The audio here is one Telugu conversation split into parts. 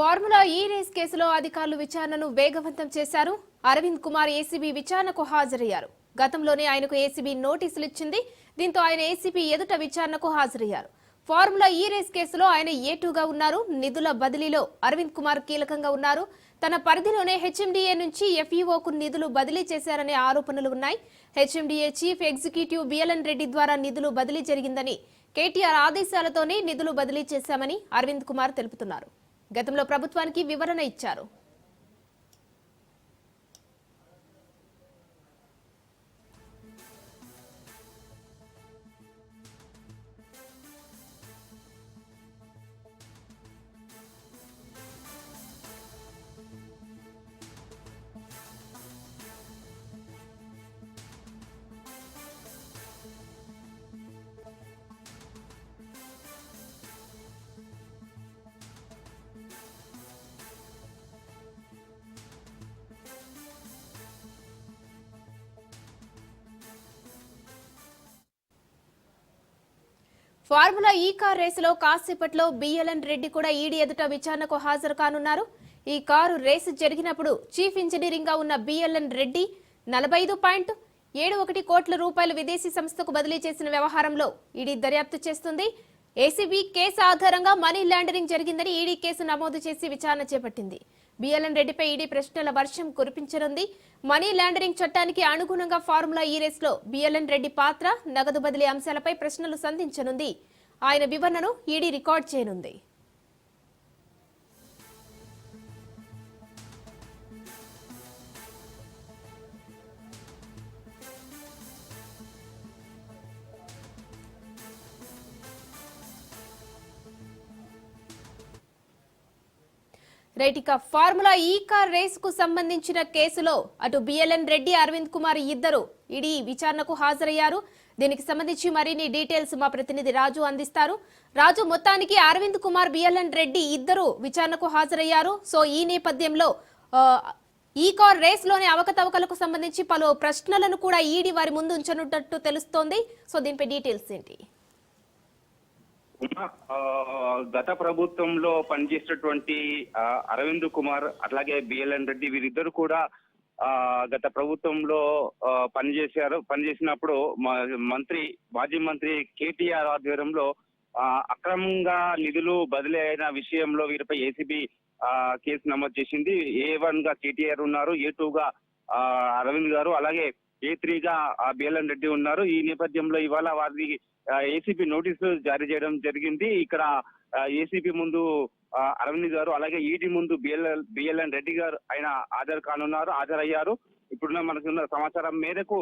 ఫార్ములా ఈ రేస్ కేసులో అధికారులు విచారణను వేగవంతం చేశారు. అరవింద్ కుమార్ ఏసీబీ విచారణకు హాజరయ్యారు. గతంలోనే ఆయనకు ఏసీబీ నోటీసులు ఇచ్చింది. దీంతో ఆయన ఏసీబీ ఎదుట విచారణకు హాజరయ్యారు. ఫార్ములా ఈ రేస్ కేసులో ఆయన ఏటూగా ఉన్నారు. నిధుల బదిలీలో అరవింద్ కుమార్ కీలకంగా ఉన్నారు. తన పరిధిలోనే హెచ్ఎండిఏ నుంచి ఎఫ్ఈఓకు నిధులు బదిలీ చేశారనే ఆరోపణలు ఉన్నాయి. HMDA chief executive BLN Reddy ద్వారా నిధులు బదిలీ జరిగిందని కేటీఆర్ ఆదేశాలతోనే నిధులు బదిలీ చేశామని అరవింద్ కుమార్ తెలుపుతున్నారు. గతంలో ప్రభుత్వానికి వివరణ ఇచ్చారు. ఫార్ములా ఈ కార్ రేసులో కాసేపట్లో బిఎల్ఎన్ రెడ్డి కూడా ఈడీ ఎదుట విచారణకు హాజరు కానున్నారు. ఈ కారు రేసు జరిగినప్పుడు చీఫ్ ఇంజనీరింగ్గా ఉన్న బిఎల్ఎన్ రెడ్డి నలభై ఐదు పాయింట్ ఏడు ఒకటి కోట్ల రూపాయలు విదేశీ సంస్థకు బదిలీ చేసిన వ్యవహారంలో ఈడీ దర్యాప్తు చేస్తుంది. ఏసీబీ కేసు ఆధారంగా మనీ లాండరింగ్ జరిగిందని ఈడీ కేసు నమోదు చేసి విచారణ చేపట్టింది. బిఎల్ఎన్ రెడ్డిపై ఈడీ ప్రశ్నల వర్షం కురిపించనుంది. మనీ లాండరింగ్ చట్టానికి అనుగుణంగా ఫార్ములా ఈ రేస్లో బిఎల్ఎన్ రెడ్డి పాత్ర నగదు బదిలీ అంశాలపై ప్రశ్నలు సంధించనుంది. ఆయన వివరణను ఈడీ రికార్డ్ చేయనుంది. రైట్ ఇక ఫార్ములా ఈ కార్ రేస్కు సంబంధించిన కేసులో అటు బిఎల్ఎన్ రెడ్డి అరవింద్ కుమార్ ఇద్దరు ఈడీ విచారణకు హాజరయ్యారు. దీనికి సంబంధించి మరిన్ని డీటెయిల్స్ మా ప్రతినిధి రాజు అందిస్తారు. రాజు మొత్తానికి అరవింద్ కుమార్ బిఎల్ఎన్ రెడ్డి ఇద్దరు విచారణకు హాజరయ్యారు. సో ఈ నేపథ్యంలో ఈ కార్ రేస్లోని అవకతవకలకు సంబంధించి పలు ప్రశ్నలను కూడా ఈడీ వారి ముందు ఉంచనున్నట్టు తెలుస్తోంది. సో దీనిపై డీటెయిల్స్ ఏంటి? గత ప్రభుత్వంలో పనిచేసినటువంటి అరవింద్ కుమార్ అట్లాగే బిఎల్ఎన్ రెడ్డి వీరిద్దరు కూడా గత ప్రభుత్వంలో పనిచేశారు. పనిచేసినప్పుడు మంత్రి మాజీ మంత్రి కేటీఆర్ ఆధ్వర్యంలో అక్రమంగా నిధులు బదిలీ అయిన విషయంలో వీరిపై ఏసీబీ కేసు నమోదు చేసింది. ఏ వన్గా కేటీఆర్ ఉన్నారు ఏ టూ గా అరవింద్ గారు అలాగే ఏ త్రీగా బిఎల్ఎన్ రెడ్డి ఉన్నారు. ఈ నేపథ్యంలో ఇవాళ వారి ఏసీపీ నోటీసులు జారీ చేయడం జరిగింది. ఇక్కడ ఏసీపీ ముందు అరవింద్ గారు అలాగే ఈడీ ముందు బిఎల్ఎల్ బిఎల్ఎన్ రెడ్డి గారు ఆయన హాజరు కానున్నారు హాజరయ్యారు. ఇప్పుడున్న మనకున్న సమాచారం మేరకు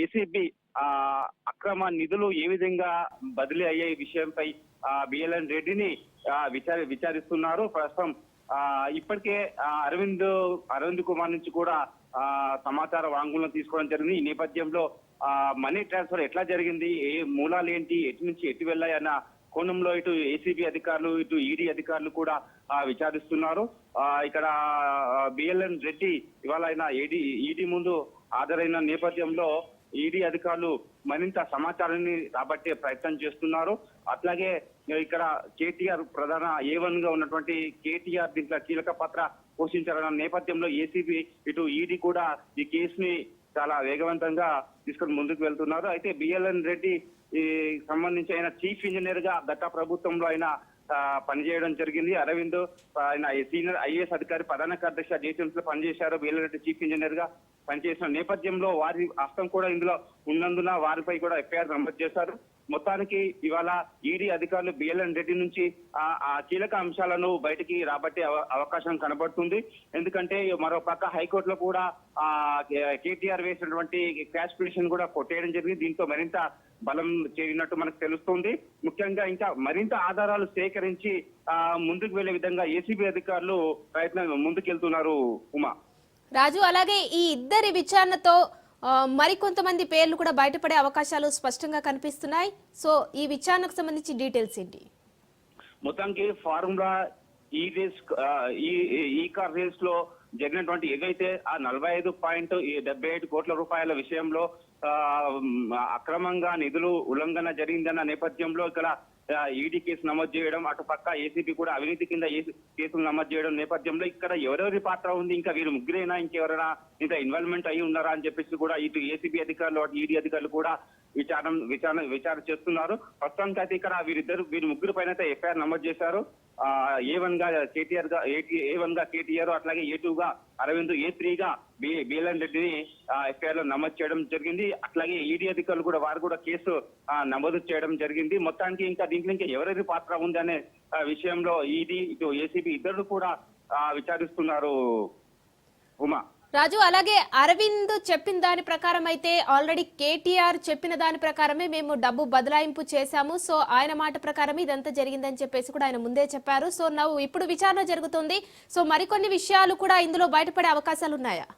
ఏసీబీ అక్రమ నిధులు ఏ విధంగా బదిలీ అయ్యే విషయంపై బిఎల్ఎన్ రెడ్డిని విచారి విచారిస్తున్నారు. ప్రస్తుతం ఆ, ఇప్పటికే అరవింద్ అరవింద్ కుమార్ నుంచి కూడా ఆ, సమాచార వాంగ్మూలం తీసుకోవడం జరిగింది. ఈ నేపథ్యంలో మనీ ట్రాన్స్ఫర్ ఎట్లా జరిగింది? ఏ మూలాలు ఏంటి? ఎటు నుంచి ఎటు వెళ్ళాయన్న కోణంలో ఇటు ఏసీబీ అధికారులు ఇటు ఈడీ అధికారులు కూడా విచారిస్తున్నారు. ఇక్కడ బిఎల్ఎన్ రెడ్డి ఇవాళ ఆయన ఏడీ ఈడీ ముందు హాజరైన నేపథ్యంలో ఈడీ అధికారులు మరింత సమాచారాన్ని రాబట్టే ప్రయత్నం చేస్తున్నారు. అట్లాగే ఇక్కడ కేటీఆర్ ప్రధాన ఏ వన్గా ఉన్నటువంటి కేటీఆర్ దీంట్లో కీలక పాత్ర పోషించారన్న నేపథ్యంలో ఏసీబీ ఇటు ఈడీ కూడా ఈ కేసుని చాలా వేగవంతంగా తీసుకొని ముందుకు వెళ్తున్నారు. అయితే బిఎల్ఎన్ రెడ్డి ఈ సంబంధించి ఆయన చీఫ్ ఇంజనీర్గా గత ప్రభుత్వంలో ఆయన పనిచేయడం జరిగింది. అరవింద్ ఆయన సీనియర్ ఐఏఎస్ అధికారి ప్రధాన కార్యదర్శి జేసీఎంస్లో పనిచేశారు. బిఎల్ఎన్ రెడ్డి చీఫ్ ఇంజనీర్గా పనిచేసిన నేపథ్యంలో వారి హస్తం కూడా ఇందులో ఉన్నందున వారిపై కూడా ఎఫ్ఐఆర్ నమోదు చేశారు. మొత్తానికి ఇవాళ ఈడీ అధికారులు బిఎల్ఎన్ రెడ్డి నుంచి ఆ కీలక అంశాలను బయటికి రాబట్టే అవ- అవకాశం కనబడుతుంది. ఎందుకంటే మరో పక్క హైకోర్టులో కూడా ఆ కేటీఆర్ వేసినటువంటి క్యాష్ పిటిషన్ కూడా కొట్టేయడం జరిగింది. దీంతో మరింత బలం చేరినట్టు మనకు తెలుస్తుంది. ముఖ్యంగా ఇంకా మరింత ఆధారాలు సేకరించి ఆ ముందుకు వెళ్ళే విధంగా ఏసీబీ అధికారులు ప్రయత్నం ముందుకెళ్తున్నారు ఉమా. రాజు అలాగే ఈ ఇద్దరి విచారణతో మరికొంతమంది పేర్లు కూడా బయటపడే అవకాశాలు స్పష్టంగా కనిపిస్తున్నాయి. సో ఈ విచారణకు సంబంధించి డీటెయిల్స్ ఏంటి? మొత్తానికి ఫార్ములా ఈ రేస్ ఈ ఈ కార్ రేస్లో జరిగినటువంటి ఏదైతే ఆ నలభై ఐదు పాయింట్ డెబ్బై ఐదు కోట్ల రూపాయల విషయంలో అక్రమంగా నిధులు ఉల్లంఘన జరిగిందన్న నేపథ్యంలో ఇక్కడ ఈడీ కేసు నమోదు చేయడం అటు పక్క ఏసీపీ కూడా అవినీతి కింద ఏ- కేసులు నమోదు చేయడం నేపథ్యంలో ఇక్కడ ఎవరెవరి పాత్ర ఉంది? ఇంకా వీరు ముగ్గురైనా? ఇంకెవరైనా ఇంత ఇన్వాల్వ్మెంట్ అయి ఉన్నారా అని చెప్పేసి కూడా ఇటు ఏసీబీ అధికారులు అటు ఈడీ అధికారులు కూడా విచారణ విచారణ విచారణ చేస్తున్నారు. ప్రస్తుతానికి అయితే ఇక్కడ వీరిద్దరు వీరి ముగ్గురు పైన అయితే ఎఫ్ఐఆర్ నమోదు చేశారు. ఏ వన్గా కేటీఆర్గా ఏ వన్గా కేటీఆర్ అట్లాగే ఏ టూ గా అరవింద్ ఏ త్రీ గా బి రెడ్డిని ఎఫ్ఐఆర్లో నమోదు చేయడం జరిగింది. అట్లాగే ఈడీ అధికారులు కూడా వారు కూడా కేసు నమోదు చేయడం జరిగింది. మొత్తానికి ఇంకా దీంట్లో ఇంకా ఎవరెవరి పాత్ర ఉంది అనే విషయంలో ఈడీ ఇటు ఏసీబీ ఇద్దరు కూడా విచారిస్తున్నారు ఉమా. రాజు అలాగే అరవింద్ చెప్పిన దాని ప్రకారం అయితే ఆల్రెడీ కేటీఆర్ చెప్పిన దాని ప్రకారమే మేము డబ్బు బదలాయింపు చేశాము. సో ఆయన మాట ప్రకారం ఇదంతా జరిగిందని చెప్పేసి కూడా ఆయన ముందే చెప్పారు. సో నవ్వు ఇప్పుడు విచారణ జరుగుతుంది. సో మరికొన్ని విషయాలు కూడా ఇందులో బయటపడే అవకాశాలు ఉన్నాయా?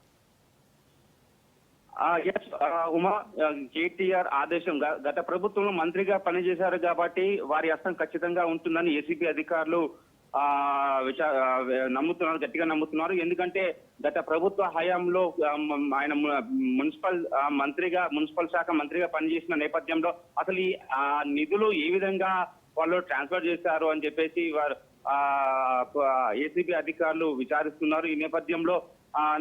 ఎస్ ఉమా కేటీఆర్ ఆదేశం గత ప్రభుత్వంలో మంత్రిగా పనిచేశారు కాబట్టి వారి అస్తం ఖచ్చితంగా ఉంటుందని ఏసీబీ అధికారులు ఆ, విచా నమ్ముతున్నారు గట్టిగా నమ్ముతున్నారు. ఎందుకంటే గత ప్రభుత్వ హయాంలో ఆయన మున్సిపల్ మంత్రిగా మున్సిపల్ శాఖ మంత్రిగా పనిచేసిన నేపథ్యంలో అసలు ఈ ఆ, నిధులు ఏ విధంగా వాళ్ళు ట్రాన్స్ఫర్ చేశారు అని చెప్పేసి వారు ఏసీబీ అధికారులు విచారిస్తున్నారు. ఈ నేపథ్యంలో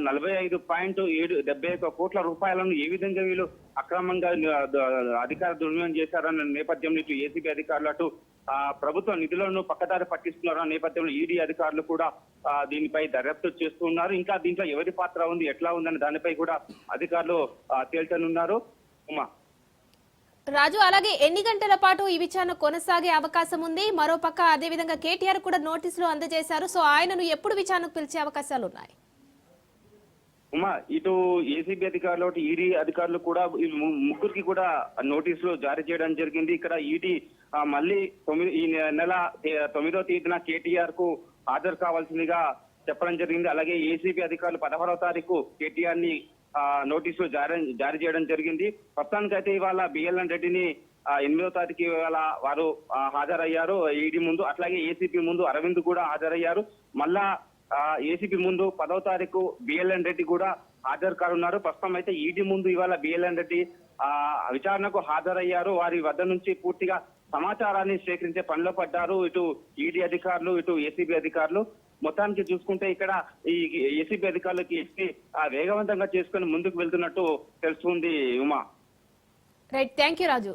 నలభై ఐదు పాయింట్ ఏడు డెబ్బై ఒక్క కోట్ల రూపాయలను ఏ విధంగా వీళ్ళు అక్రమంగా అధికార దుర్వినియోగం చేశారన్న నేపథ్యంలో ఇటు ఏసీబీ అధికారులు అటు ఆ, ప్రభుత్వ నిధులను పక్కదారి పట్టిస్తున్నారన్న నేపథ్యంలో ఈడీ అధికారులు కూడా దీనిపై దర్యాప్తు చేస్తున్నారు ఇంకా దీంట్లో ఎవరి పాత్ర ఉంది ఎట్లా ఉందని దానిపై కూడా అధికారులు తేల్చనున్నారు. ఉమా. రాజు అలాగే ఎన్ని గంటల పాటు ఈ విచారణ కొనసాగే అవకాశం ఉంది? మరోపక్క అదేవిధంగా కేటీఆర్ కూడా నోటీసులు అందజేశారు. సో ఆయనను ఎప్పుడు విచారణకు పిలిచే అవకాశాలు ఉన్నాయి ఉమా ఇటు ఏసీబీ అధికారులు అటు ఈడీ అధికారులు కూడా ఈ ముగ్గురికి కూడా నోటీసులు జారీ చేయడం జరిగింది. ఇక్కడ ఈడీ మళ్ళీ తొమ్మిది ఈ నెల తొమ్మిదో తేదీన కేటీఆర్కు హాజరు కావాల్సిందిగా చెప్పడం జరిగింది. అలాగే ఏసీబీ అధికారులు పదహారవ తారీఖు కేటీఆర్ని నోటీసులు జారీ జారీ చేయడం జరిగింది. ప్రస్తుతానికి అయితే ఇవాళ బిఎల్ఎన్ రెడ్డిని ఎనిమిదో తారీఖు ఇవాళ వారు హాజరయ్యారు. ఈడీ ముందు అట్లాగే ఏసీపీ ముందు అరవింద్ కూడా హాజరయ్యారు. మళ్ళా ఏసీపీ ముందు పదవ తారీఖు బిఎల్ఎన్ రెడ్డి కూడా హాజరు కానున్నారు. ప్రస్తుతం అయితే ఈడీ ముందు ఇవాళ బిఎల్ఎన్ రెడ్డి ఆ విచారణకు హాజరయ్యారు. వారి వద్ద నుంచి పూర్తిగా సమాచారాన్ని సేకరించే పనిలో పడ్డారు. ఇటు ఈడీ అధికారులు ఇటు ఏసీబీ అధికారులు. మొత్తానికి చూసుకుంటే ఇక్కడ ఈ ఏసీబీ అధికారులకి ఎస్పీ వేగవంతంగా చేసుకుని ముందుకు వెళ్తున్నట్టు తెలుస్తుంది Uma. Right thank you Raju